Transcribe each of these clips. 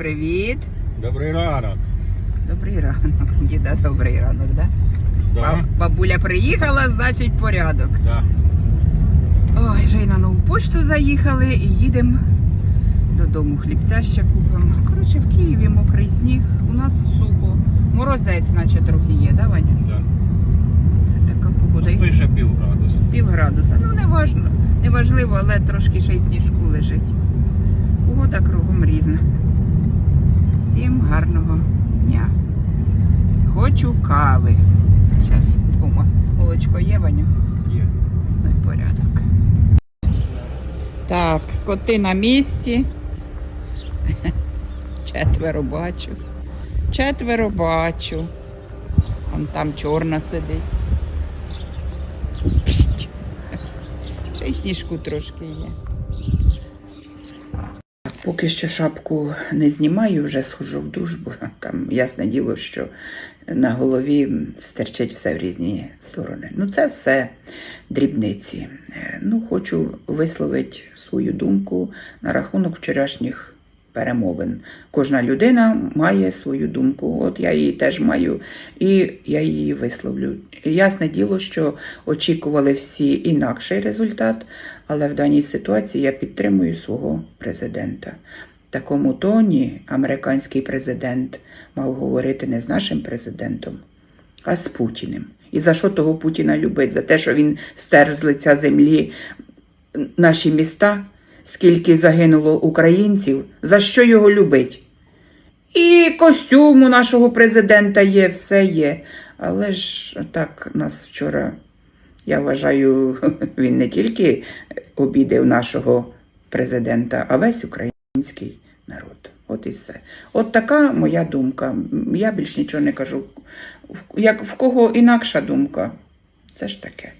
привіт. Добрий ранок. Добрий ранок. Діда, добрий ранок, да? Да, Ба- Бабуля приїхала, значить порядок. да. Ой, вже й на нову пошту заїхали і їдемо додому. Хлібця ще купимо. Коротше, в Києві мокрий сніг, у нас сухо. Морозець, наче трохи є, да, Ваня? да. Це така погода. Ну, Пише пів градуса. Пів градуса. Ну, не важно, не важливо, але трошки ще й сніжку лежить. Погода кругом різна. Всім гарного дня. Хочу кави. Зараз дома. Молочко є, Ваню? Є. Ну і порядок. Так, коти на місці. Четверо бачу. Четверо бачу. Вон там чорна сидить. Ще й сніжку трошки є. Поки що шапку не знімаю, вже схожу в душ, бо там ясне діло, що на голові стерчить все в різні сторони. Ну, це все дрібниці. Е, Ну, хочу висловити свою думку на рахунок вчорашніх перемовин. Кожна людина має свою думку. От я її теж маю, і я її висловлю. Ясне діло, що очікували всі інакший результат, але в даній ситуації я підтримую свого президента. Такому тоні американський президент мав говорити не з нашим президентом, а з Путіним. І за що того Путіна любить? За те, що він стер з лиця землі наші міста, скільки загинуло українців, за що його любить? І костюм у нашого президента є, все є. Але ж так нас вчора, я вважаю, він не тільки обідав нашого президента, а весь український народ. От і все. От така моя думка. Я більш нічого не кажу. Як в кого інакша думка, це ж таке.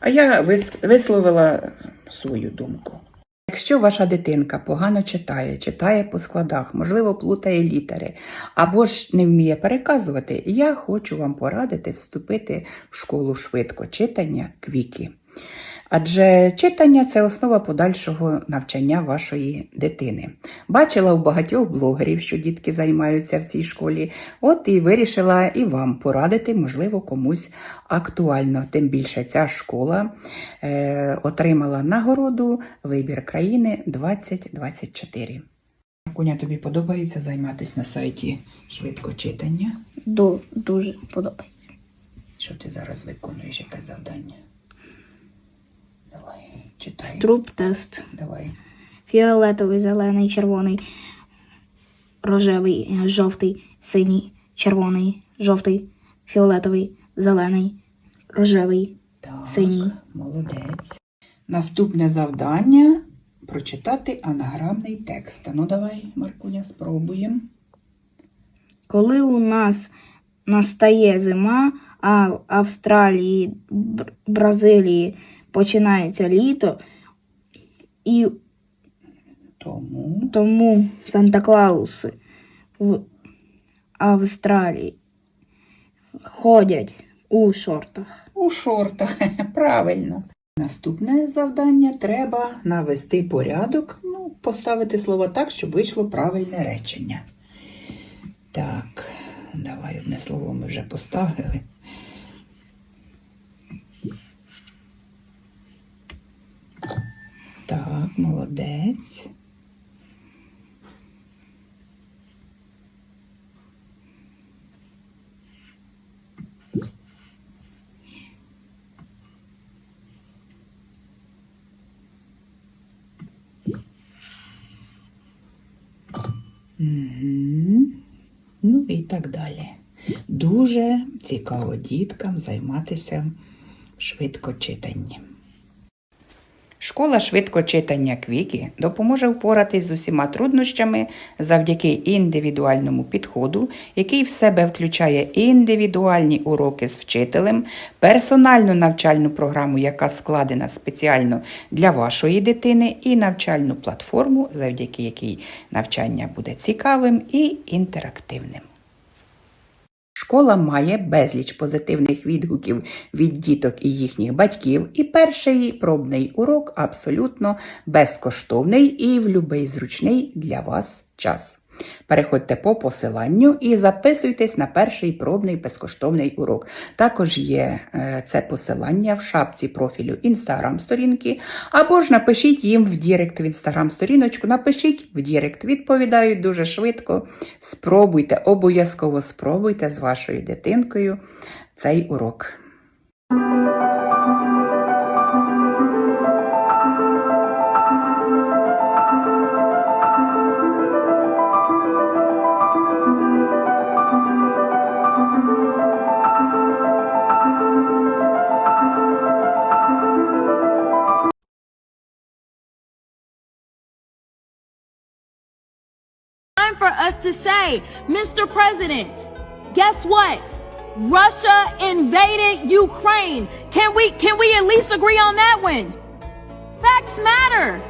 А я висловила свою думку. Якщо ваша дитинка погано читає, читає по складах, можливо, плутає літери, або ж не вміє переказувати, я хочу вам порадити вступити в школу швидко читання квіки. Адже читання це основа подальшого навчання вашої дитини. Бачила у багатьох блогерів, що дітки займаються в цій школі, от і вирішила і вам порадити, можливо, комусь актуально. Тим більше ця школа е, отримала нагороду Вибір країни 2024. Куня, тобі подобається займатися на сайті швидкочитання? Ду- дуже подобається. Що ти зараз виконуєш, яке завдання? Читай. Струп тест. Давай. Фіолетовий, зелений, червоний, рожевий, жовтий, синій, червоний, жовтий, фіолетовий, зелений, рожевий. Так, Синій. молодець. Наступне завдання прочитати анаграмний текст. Ну давай, Маркуня, спробуємо. Коли у нас настає зима, а в Австралії, Бразилії починається літо, і Тому тому Санта-Клауси в Австралії ходять у шортах. у шортах. Правильно. Наступне завдання треба навести порядок, ну, поставити слова так, щоб вийшло правильне речення. Так, давай одне слово ми вже поставили. Так, молодець. Ну і так далі. Дуже цікаво діткам займатися швидкочитанням. Школа швидкочитання Квікі допоможе впоратись з усіма труднощами завдяки індивідуальному підходу, який в себе включає індивідуальні уроки з вчителем, персональну навчальну програму, яка складена спеціально для вашої дитини, і навчальну платформу, завдяки якій навчання буде цікавим і інтерактивним. Школа має безліч позитивних відгуків від діток і їхніх батьків, і перший пробний урок абсолютно безкоштовний і в будь-який зручний для вас час. Переходьте по посиланню і записуйтесь на перший пробний безкоштовний урок. Також є е, це посилання в шапці профілю Інстаграм сторінки, або ж напишіть їм в Дірект в Інстаграм сторіночку. Напишіть в Дірект. Відповідають дуже швидко. Спробуйте, обов'язково спробуйте з вашою дитинкою цей урок. Time for us to say, Mr. President, guess what? Russia invaded Ukraine. Can we can we at least agree on that one? Facts matter.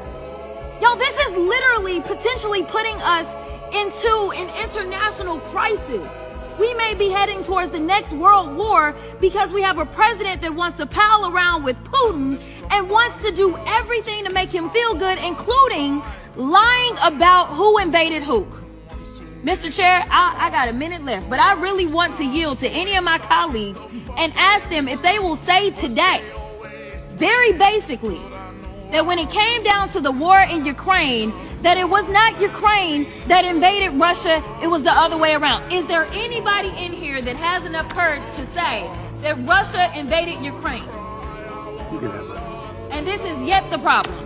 Y'all, this is literally potentially putting us into an international crisis. We may be heading towards the next world war because we have a president that wants to pal around with Putin and wants to do everything to make him feel good, including lying about who invaded who. Mr. Chair, I, I got a minute left, but I really want to yield to any of my colleagues and ask them if they will say today, very basically, that when it came down to the war in Ukraine, that it was not Ukraine that invaded Russia, it was the other way around. Is there anybody in here that has enough courage to say that Russia invaded Ukraine? And this is yet the problem.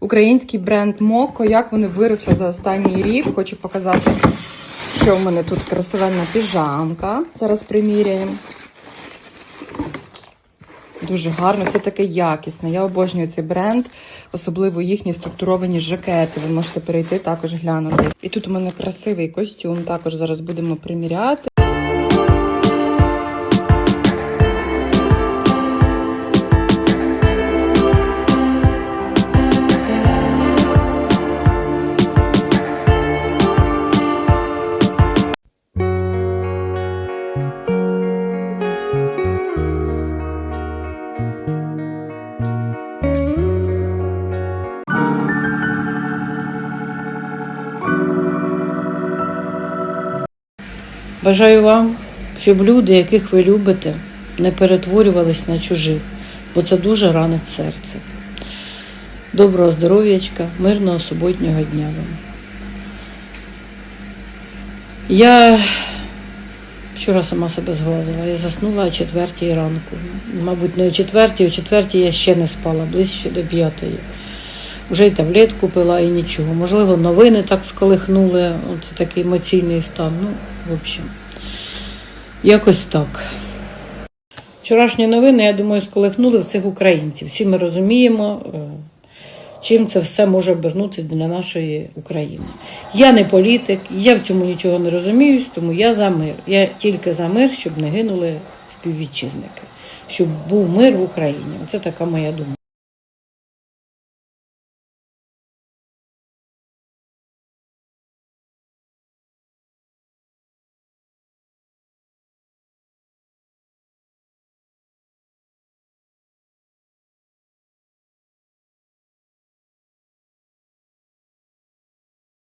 Український бренд Моко, як вони виросли за останній рік. Хочу показати, що в мене тут красивенна піжамка. Зараз приміряємо. Дуже гарно, все таке якісне. Я обожнюю цей бренд, особливо їхні структуровані жакети. Ви можете перейти також глянути. І тут у мене красивий костюм. Також зараз будемо приміряти. Бажаю вам, щоб люди, яких ви любите, не перетворювались на чужих, бо це дуже ранить серце. Доброго здоров'ячка, мирного суботнього дня вам. Я вчора сама себе зглазила. Я заснула о четвертій ранку. Мабуть, не о четвертій, о четвертій я ще не спала, ближче до п'ятої. Вже й таблетку пила і нічого. Можливо, новини так сколихнули. Це такий емоційний стан. Ну, в общем, якось так. Вчорашні новини, я думаю, сколихнули всіх українців. Всі ми розуміємо, е, чим це все може обернутися для нашої України. Я не політик, я в цьому нічого не розуміюсь, тому я за мир. Я тільки за мир, щоб не гинули співвітчизники, щоб був мир в Україні. Оце така моя думка.